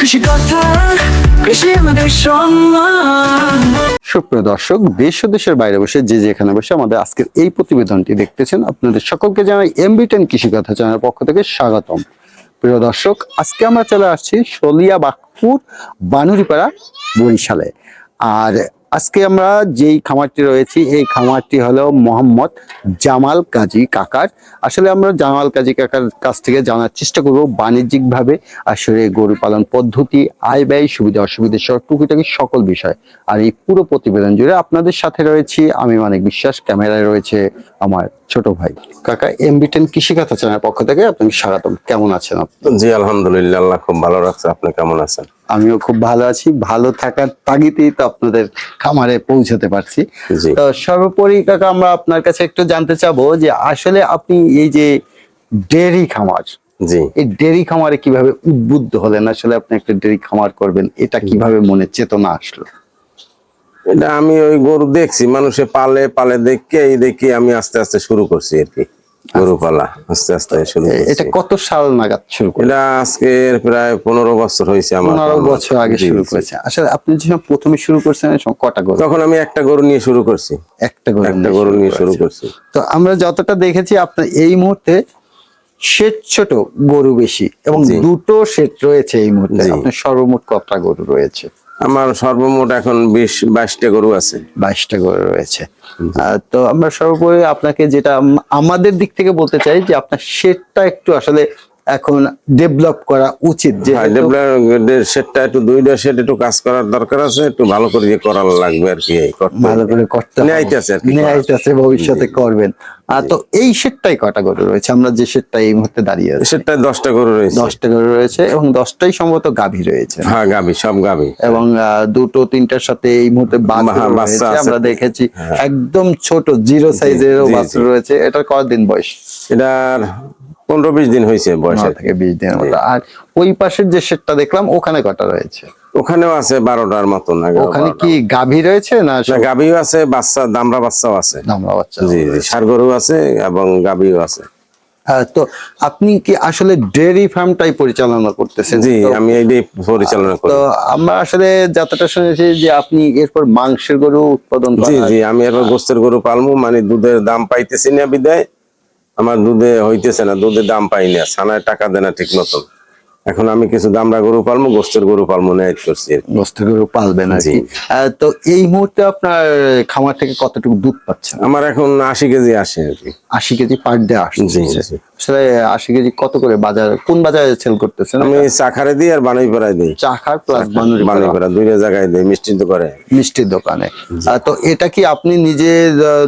কৃষি কথা আমাদের সম্মান সুপ্রিয় দর্শক, দেশ ও দেশের বাইরে বসে যে যেখানে বসে আমাদের আজকের এই প্রতিবেদনটি দেখতেছেন, আপনাদের সকলকে জানাই এমবি টেন কৃষি কথা চ্যানেলের পক্ষ থেকে স্বাগতম। প্রিয় দর্শক, আজকে আমরা চলে আসছি সলিয়া বাকপুর বানুরিপাড়া বরিশালে। আর আজকে আমরা যেই খামারটি রয়েছি, এই খামারটি হলো মোহাম্মদ জামাল কাজী কাকার। আসলে আমরা জামাল কাজী কাকার কাছ থেকে জানার চেষ্টা করব বাণিজ্যিকভাবে আসলে গরু পালন পদ্ধতি, আয় ব্যয়, সুবিধা, অসুবিধা সব টুকিটাকি সকল বিষয়। আর এই পুরো প্রতিবেদন জুড়ে আপনাদের সাথে রয়েছি, আমি অনেক বিশ্বাস, ক্যামেরায় রয়েছে আমার ছোট ভাই। কাকা এমবি টেন কৃষিকাথা চ্যানেলের পক্ষ থেকে আপনাকে স্বাগতম। কেমন আছেন আপনি? জি আলহামদুলিল্লাহ আল্লাহ খুব ভালো রাখছে। আপনি কেমন আছেন? আমিও খুব ভালো আছি। ভালো থাকার তাগিদেই তো আপনাদের খামারে পৌঁছাতে পারছি। তো সর্বোপরি কাকা আমরা আপনার কাছে একটু জানতে চাবো যে আসলে আপনি এই যে ডেরি খামার জি। এই ডেরি খামারে কীভাবে উদ্বুদ্ধ হলেন? আসলে আপনি একটা ডেরি খামার করবেন এটা কীভাবে মনে চেতনা আসলো? এটা আমি ওই গরু দেখছি মানুষে পালে পালে দেখে এই দেখে আমি আস্তে আস্তে শুরু করছি আর কি। গরু পালা আস্তে আস্তে শুরু এটা কত সাল নাগাদ শুরু করলেন এটা আজকে প্রায় পনেরো বছর হয়েছে আমার পনেরো বছর আগে শুরু করেছে। আসলে আপনি যখন প্রথমে শুরু করছেন কটা গরু? তখন আমি একটা গরু নিয়ে শুরু করছি। একটা গরু একটা গরু নিয়ে শুরু করছি। তো আমরা যতটা দেখেছি আপনার এই মুহূর্তে সেট ছোট গরু বেশি এবং দুটো সেট রয়েছে এই মুহূর্তে। আপনার সর্বমোট কটা গরু রয়েছে? আমার সর্বমোট এখন বিশ, বাইশটা গরু আছে। বাইশটা গরু রয়েছে। তো আমরা সর্বোপরি আপনাকে যেটা আমাদের দিক থেকে বলতে চাই যে আপনার শেডটা একটু আসলে এখন ডেভেলপ করা উচিত যে হ্যাঁ, সেটটা একটু দুইটা সেট একটু কাজ করার দরকার আছে একটু ভালো করে করার লাগবে আর কি ভালো করে করতে। নেয়াইতেছে নিয়ে করা। ভবিষ্যতে করবেন। আর তো এই শেডটাই কটা গরু রয়েছে? আমরা যে শেডটা এই মুহূর্তে দাঁড়িয়ে আছি। সেটটা দশটা গরু রয়েছে। দশটা গরু রয়েছে এবং দশটাই সম্ভবত গাভী রয়েছে। হ্যাঁ গাবি সব গাবি এবং দুটো তিনটার সাথে এই মুহূর্তে হ্যাঁ, বাচ্চা আমরা দেখেছি একদম ছোট জিরো সাইজেরও বাছুর রয়েছে। এটার কতদিন বয়স? এটার পনেরো বিশ দিন হয়েছে বয়সে থেকে বিশ দিনের মতো। আর ওই পাশের যে সেটটা দেখলাম ওখানে কটা রয়েছে? ওখানেও আছে বারোটার এগারো ওখানে কি গাভী রয়েছে না গাবিও আছে বাচ্চা দামরা বাচ্চাও আছে। বাচ্চা। জি জি সার গরু আছে এবং গাবিও আছে। হ্যাঁ, তো আপনি কি আসলে ডেয়ারি ফার্মটাই পরিচালনা করতেছেন? জি আমি এইটাই পরিচালনা করি। তো আমরা আসলে যতটা শুনেছি যে আপনি এরপর মাংসের গরু উৎপাদন জি জি আমি এবার গোস্তের গরু পালমু মানে দুধের দাম পাইতেছি না বিদায়। আমার দুধে হইতেছে না দুধের দাম পাই না ছানায় টাকা দেয় না ঠিক মতন এখন আমি কিছু দামরা গরু পালমো গোস্তের গরু পালমো নেয় করছি গোস্তের গরু পালবে না জি। তো এই মুহূর্তে আপনার খামার থেকে কতটুকু দুধ পাচ্ছেন? আমার এখন আশি কেজি আসে আর কি। আশি কেজি পার ডে আসছে। আসলে আশি কেজি কত করে বাজার কোন বাজারে সেল করতেছেন আমি চাখারে দিই আর বানাই পাড়াই দিই। চাখার প্লাস দুইটা জায়গায় দিই মিষ্টির দোকানে। তো এটা কি আপনি নিজে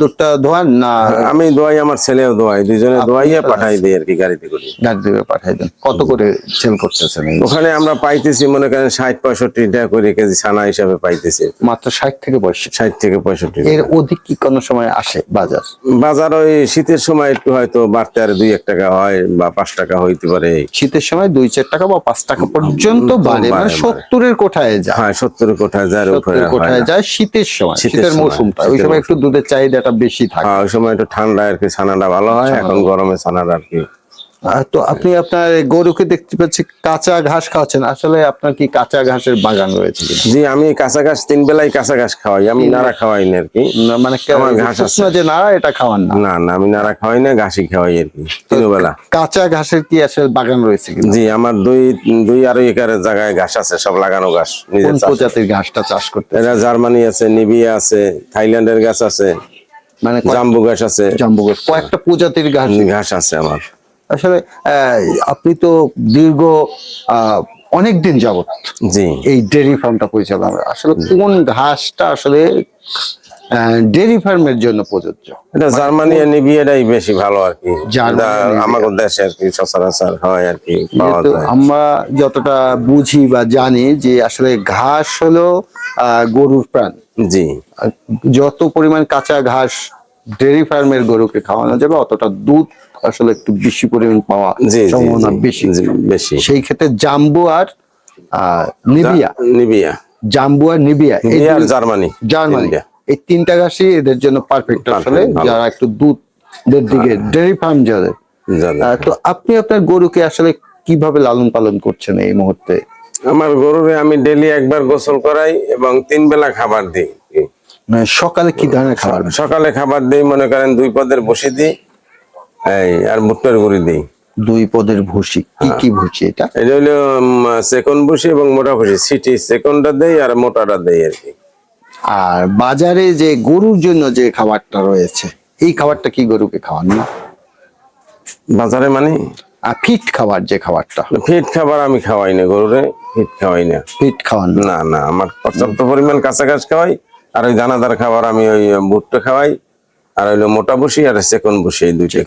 দুধটা ধোয়ান না? আমি দোয়াই আমার ছেলেও দোয়াই দুজনে দোয়াইয়ে পাঠাই দিই আর কি গাড়িতে করে। গাড়ি থেকে পাঠাই দেন। কত করে সেল করতেছেন ওখানে আমরা পাইতেছি মনে করেন ষাট পঁয়ষট্টি টাকা করে কেজি ছানা হিসাবে পাইতেছি মাত্র ষাট থেকে পঁয়ষট্টি। ষাট থেকে পঁয়ষট্টি এর অধিক কি কোনো সময় আসে বাজার? বাজার ওই শীতের সময় একটু হয়তো বাড়তে আর দুই এক টাকা হয় বা পাঁচ টাকা হইতে পারে। শীতের সময় দুই চার টাকা বা পাঁচ টাকা পর্যন্ত বাড়ে মানে সত্তরের কোঠায় যায়। হ্যাঁ সত্তরের কোঠায় যায় সত্তরের কোঠায়। যায় শীতের সময় শীতের মৌসুমটা। ওই সময় একটু দুধের চাহিদাটা বেশি থাকে। হ্যাঁ ওই সময় একটু ঠান্ডা আর কি ছানাটা ভালো হয় এখন গরমে ছানাটা আর কি তো আপনি আপনার গরুকে দেখতে পাচ্ছি কাঁচা ঘাস খাওয়াচ্ছেন। আসলে আপনার কি কাঁচা ঘাসের বাগান রয়েছে? জি আমি কাঁচা ঘাস তিন বেলায় কাঁচা ঘাস খাওয়াই। আমি নাড়া খাওয়াই না আর কি। মানে আমার ঘাস আছে। যে না এটা খাওয়ান না। না না আমি নাড়া খাওয়াই না ঘাসই খাওয়াই আর কি তিনবেলা কাঁচা ঘাসের কি আসলে বাগান রয়েছে জি আমার দুই দুই আড়াই একরের জায়গায় ঘাস আছে সব লাগানো ঘাস নিজের প্রজাতির ঘাসটা চাষ করতে এরা জার্মানি আছে নিবিয়া আছে থাইল্যান্ডের গাছ আছে মানে জাম্বু ঘাস আছে। জাম্বু গাছ কয়েকটা প্রজাতির ঘাস। ঘাস আছে আমার। আসলে আহ, আপনি তো দীর্ঘ অনেক দিন যাবত জি। এই ডেরি ফার্মটা পরিচালনা। আসলে কোন ঘাসটা আসলে ডেরি ফার্মের জন্য প্রযোজ্য? এটা জার্মানি আর নিবিয়াটাই বেশি ভালো আর কি। জার্মানি। আমাদের দেশে আর কি সচরাচর হয় আর কি আমরা যতটা বুঝি বা জানি যে আসলে ঘাস হলো আহ, গরুর প্রাণ। জি। যত পরিমাণ কাঁচা ঘাস ডেরি ফার্মের গরুকে খাওয়ানো যাবে অতটা দুধ আসলে একটু বেশি পরিমাণ পাওয়া সম্ভাবনা বেশি। বেশি। সেই ক্ষেত্রে জাম্বু আর নিবিয়া নিবিয়া জাম্বু আর নিবিয়া জার্মানি। জার্মানি। এই তিনটা ঘাসই এদের জন্য পারফেক্ট আসলে। যারা একটু দুধের দিকে ডেরি ফার্ম যাদের। যাদের। তো আপনি আপনার গরুকে আসলে কীভাবে লালন পালন করছেন এই মুহূর্তে? আমার গরুরে আমি ডেলি একবার গোসল করাই এবং তিন বেলা খাবার দিই। মানে সকালে কি ধরনের খাবার? সকালে খাবার দিই মনে করেন দুই পদের বসি দিই। এই আর ভুট্টার গুঁড়ি দিই। দুই পদের ভুসি কি কি ভুসি এটা? এটা হলো সেকন্ড বসি এবং মোটা বসি সিটি সেকন্ডটা দেই আর মোটাটা দেই আর কি। আর বাজারে যে গরুর জন্য যে খাবারটা রয়েছে এই খাবারটা কি গরুকে খাওয়ান না? বাজারে মানে? আর ফিট খাবার যে খাবারটা? ফিট খাবার আমি খাওয়াই না গরুরে ফিট খাওয়াই না। ফিট খাওয়ান না? না না আমার পর্যাপ্ত পরিমাণ কাঁচা ঘাস খাওয়াই আর ওই দানাদার খাবার আমি ওই ভুট্টা খাওয়াই। আর হইল মোটা বসি আর সেকন্ড বসি এই দুইটা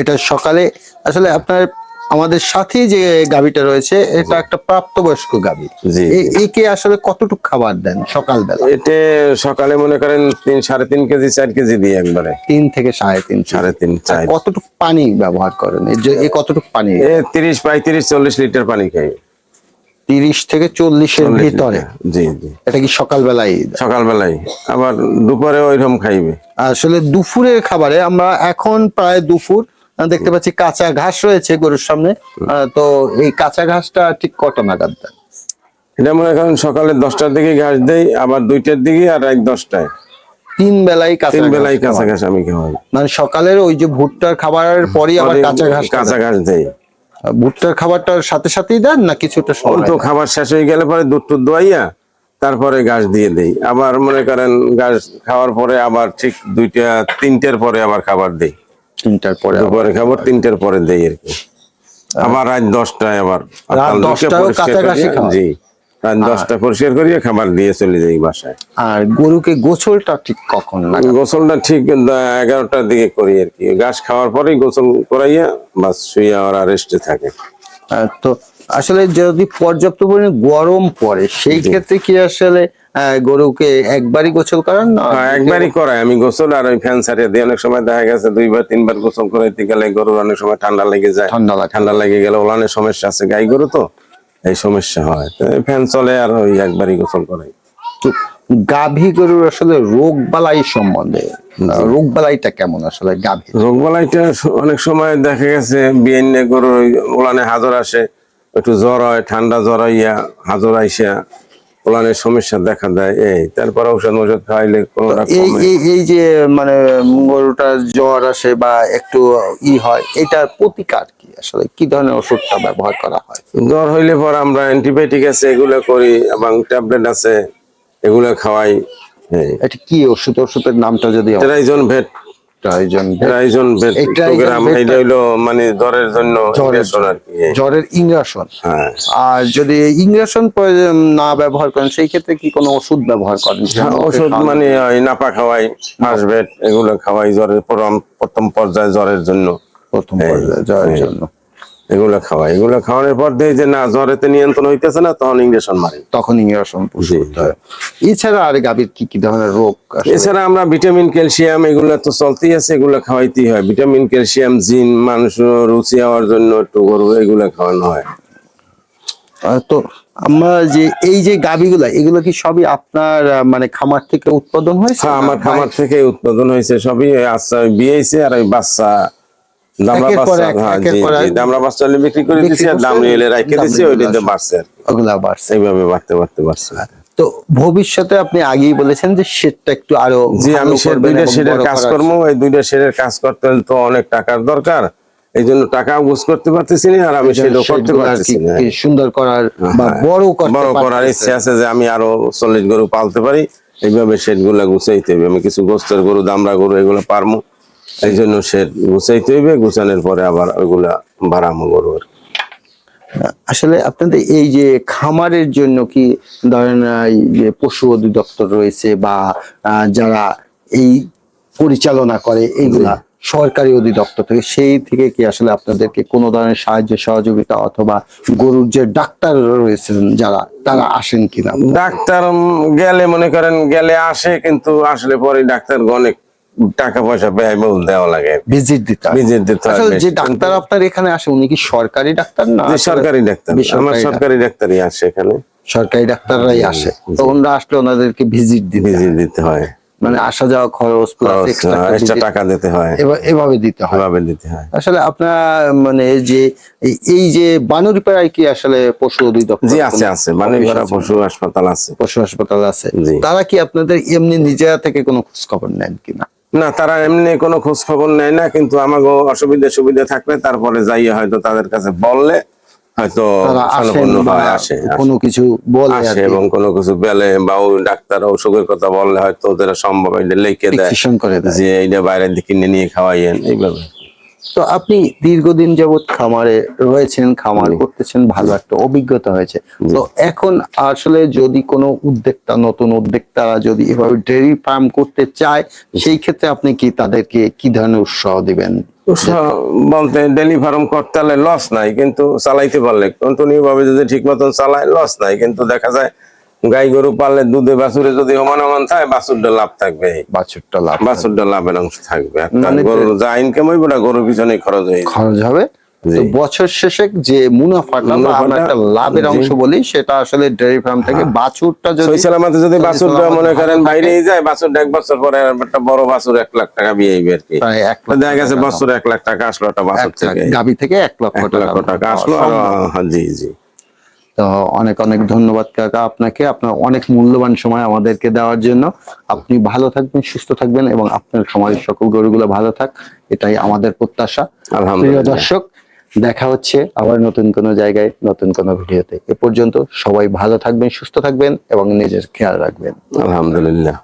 এটা সকালে আসলে আপনার আমাদের সাথে যে গাবিটা রয়েছে এটা একটা প্রাপ্তবয়স্ক গাবি জি, একে আসলে কতটুকু খাবার দেন সকালবেলা? এতে সকালে মনে করেন তিন সাড়ে তিন কেজি চার কেজি দিই একবারে। তিন থেকে সাড়ে তিন সাড়ে তিন কতটুকু পানি ব্যবহার করেন? এই যে এই কতটুকু পানি? এ তিরিশ পঁয়ত্রিশ চল্লিশ লিটার পানি খাই। তিরিশ থেকে চল্লিশের 40 ভিতরে। জি জি। এটা কি সকালবেলায়? সকালবেলায় আবার দুপুরে ওইরকম খাইবে। আসলে দুপুরের খাবারে আমরা এখন প্রায় দুপুর দেখতে পাচ্ছি কাঁচা ঘাস রয়েছে গরুর সামনে। তো এই কাঁচা ঘাসটা ঠিক কত নাগাদ? দেন এটা মনে করেন সকালে দশটার দিকে ঘাস দেই আবার দুইটার দিকে আর এক দশটায়। তিন বেলায় তিন বেলায় কাঁচা ঘাস আমি খাওয়াই। মানে সকালের ওই যে ভুট্টার খাবারের পরই আবার কাঁচা ঘাস কাঁচা ঘাস খাওয়ান। ভুট্টার খাবারটার সাথে সাথেই দেন না কিছুটা সময়? অল্প খাবার শেষ হয়ে গেলে পরে দুধ টুধ দোয়াইয়া তারপরে গাছ দিয়ে দেই। আবার মনে করেন গাছ খাওয়ার পরে আবার ঠিক দুইটা তিনটের পরে আবার খাবার দেই। তিনটার পরে। দুপুরে খাবার তিনটের পরে দেই আর কি। আবার রাত দশটায় আবার খাওয়া? জি। রাত দশটা পরিষ্কার করিয়ে খাবার দিয়ে চলে যাই বাসায়। আর গরুকে গোছলটা ঠিক কখন গোসলটা ঠিক এগারোটার দিকে করি আর কি। ঘাস খাওয়ার পরেই গোসল করাইয়া বাস শুইয়া ওরা রেস্টে থাকে। তো আসলে যদি পর্যাপ্ত পরিমাণে গরম পড়ে সেই ক্ষেত্রে কি আসলে গরুকে একবারই গোসল করান না? হ্যাঁ, একবারই করাই। আমি গোসল আর ওই ফ্যান ছাড়িয়ে দিই অনেক সময় দেখা গেছে দুইবার তিনবার গোসল করাইতে গেলে গরুর অনেক সময় ঠান্ডা লেগে যায়। ঠান্ডা লাগে। ঠান্ডা লেগে গেলে ওলানের সমস্যা আছে। গাই গরু তো? এই সমস্যা হয়। ফ্যান চলে আর ওই একবারই গোসল করে। গাভী গরুর আসলে রোগ বালাই সম্বন্ধে রোগ বালাইটা কেমন আসলে গাভী রোগ বালাইটা অনেক সময় দেখা গেছে বিএন গরুর ওলানে হাজর আসে একটু জ্বর হয় ঠান্ডা জ্বর হইয়া হাজর আইসা ওলানের সমস্যা দেখা দেয় এই তারপর ঔষধ ওষুধ খাইলে এই এই যে মানে গরুটার জ্বর আসে বা একটু ই হয় এটার প্রতিকার কি আসলে? কি ধরনের ওষুধটা ব্যবহার করা হয়? জ্বর হইলে পর আমরা অ্যান্টিবায়োটিক আছে এগুলো করি এবং ট্যাবলেট আছে এগুলো খাওয়াই এটা কি ওষুধ? ওষুধের নামটা যদি ট্রাইজন ভেট মানে জ্বরের জন্য ইংরাসন হ্যাঁ। আর যদি না ব্যবহার করেন সেই ক্ষেত্রে কি কোনো ওষুধ ব্যবহার করেন? হ্যাঁ, ওষুধ মানে নাপা খাওয়াই এগুলো খাওয়াই জ্বরের প্রথম পর্যায়ে জ্বরের জন্য। প্রথম পর্যায়ে জ্বরের জন্য। এগুলো খাওয়াই এগুলো খাওয়ানোর পর দেখি যে না জ্বরেতে নিয়ন্ত্রণ হইতেছে না তখন ইঞ্জেকশন মারি। তখন হয়। এছাড়া আর গাভীর কি কি ধরনের রোগ এছাড়া আমরা ভিটামিন ক্যালসিয়াম এগুলো তো চলতেই আছে এগুলো খাওয়াইতেই হয়। ভিটামিন ক্যালসিয়াম জিন মানুষ রুচি হওয়ার জন্য একটু গরু এগুলো খাওয়ানো হয়। তো আমরা যে এই যে গাভীগুলা এগুলো কি সবই আপনার মানে খামার থেকে উৎপাদন হয়েছে হ্যাঁ আমার খামার থেকে উৎপাদন হয়েছে সবই আচ্ছা বিয়েছে আর ওই বাচ্চা দামড়া বাচ্চা এক, একের জি পর জি এক। দামড়া বাচ্চা হলে বিক্রি করে বিক্রি আর দাম নিয়ে রাখে দাম ওইটাতে বাড়ছে। ওগুলা বাড়ছে। এইভাবে বাড়তে বাড়তে বাড়ছে। তো ভবিষ্যতে আপনি আগেই বলেছেন যে শেডটা একটু আরও জি আমি ভালো সে করবেন দুইটা শেডের কাজ করব। এই দুইটা শেডের কাজ করতে হলে তো অনেক টাকার দরকার। এই জন্য টাকা বুঝ করতে পারতেছি না আর আমি সেটাও করতে পারতেছি না। সুন্দর করার বা হ্যাঁ, বড় বড় করার ইচ্ছে আছে যে আমি আরও চল্লিশ গরু পালতে পারি। এইভাবে শেডগুলা গুছাইতে হবে। আমি কিছু গোস্তের গরু দামরা গরু এগুলো পারমু এই জন্য শেড গুছাইতে হইবে গুছানোর পরে আবার ওইগুলা বাড়ামো গরু আর আসলে আপনাদের এই যে খামারের জন্য কি ধরেন যে পশু অধিদপ্তর রয়েছে বা যারা এই পরিচালনা করে এইগুলা সরকারি অধিদপ্তর থেকে সেই থেকে কি আসলে আপনাদেরকে কোনো ধরনের সাহায্য সহযোগিতা অথবা গরুর যে ডাক্তার রয়েছেন যারা তারা আসেন কিনা? ডাক্তার গেলে মনে করেন গেলে আসে কিন্তু আসলে পরে ডাক্তার অনেক টাকা পয়সা ব্যয়বহুল দেওয়া লাগে। ভিজিট দিতে। ভিজিট দিতে আসলে যে ডাক্তার আপনার এখানে আসে উনি কি সরকারি ডাক্তার? না সরকারি ডাক্তার। আমার সরকারি ডাক্তারই আসে এখানে। সরকারি ডাক্তাররাই আসে। তো ওনারা আসলে ওনাদেরকে ভিজিট দিতে ভিজিট দিতে হয়। মানে আসা যাওয়া খরচ প্লাস এক্সট্রা টাকা দিতে হয়। এভাবে দিতে হয়। এভাবে দিতে হয়। আসলে আপনার মানে যে এই- যে বানুরিপাড়ায় কি আসলে পশু অধিদপ্তর জি আছে আছে। মানে আছে? পশু হাসপাতাল আছে। পশু হাসপাতাল আছে। তারা কি আপনাদের এমনি নিজেরা থেকে কোনো খোঁজ খবর নেন কিনা? না তারা এমনি কোনো খোঁজ খবর নেয় না কিন্তু আমাকে অসুবিধা সুবিধা থাকলে তারপরে যাইয়ে হয়তো তাদের কাছে বললে হয়তো হয় আসে কোনো কিছু বলে আসে এবং কোনো কিছু বেলে বা ওই ডাক্তার অসুখের কথা বললে হয়তো ওদের সম্ভব এটা লিখে দেয় দেয়। যে এইটা বাইরের দিকে কিনে নিয়ে খাওয়াইয়েন এইভাবে। তো আপনি দীর্ঘদিন যাবত খামারে রয়েছেন খামার করতেছেন ভালো একটা অভিজ্ঞতা হয়েছে। তো এখন আসলে যদি কোনো উদ্যোক্তা নতুন উদ্যোক্তারা যদি এভাবে ডেয়ারি ফার্ম করতে চায় সেই ক্ষেত্রে আপনি কি তাদেরকে কি ধরনের উৎসাহ দিবেন? উৎসাহ বলতে ডেলি ফার্ম করতে হলে লস নাই কিন্তু চালাইতে পারলে। কন্টিনিউ ভাবে যদি ঠিক মতন চালায় লস নাই কিন্তু দেখা যায় গাই গরু পাললে দুধে বাছুরে যদি সমান সমান থাকে বাছুরটা লাভ থাকবে। বাছুরটা লাভ বাছুরটা লাভের অংশ থাকবে। মানে যা ইনকাম হইব না গরুর পিছনে খরচ হয়ে খরচ হবে। বছর শেষে যে মুনাফাটা আমরা একটা লাভের অংশ বলি সেটা আসলে ডেয়ারি ফার্ম থেকে বাছুরটা যদি সই সালামাতে যদি বাছুরটা মনে করেন যায় বাছুরটা এক বছর পরে একটা বড় বাছুর এক লাখ টাকা বিয়ে হইবে আর কি। দেখা গেছে বছর লাখ টাকা আসলো একটা বাছুর থেকে। গাবি লক্ষ টাকা। আসলো হ্যাঁ, জি জি। তো অনেক অনেক ধন্যবাদ কাকা আপনাকে। আপনার অনেক মূল্যবান সময় আমাদেরকে দেওয়ার জন্য। আপনি ভালো থাকবেন সুস্থ থাকবেন এবং আপনার সমাজের সকল গরুগুলো ভালো থাক। এটাই আমাদের প্রত্যাশা। প্রিয় আলহামদুলিল্লাহ দর্শক দেখা হচ্ছে আবার নতুন কোনো জায়গায় নতুন কোনো ভিডিওতে। এ পর্যন্ত সবাই ভালো থাকবেন সুস্থ থাকবেন এবং নিজের খেয়াল রাখবেন। আলহামদুলিল্লাহ।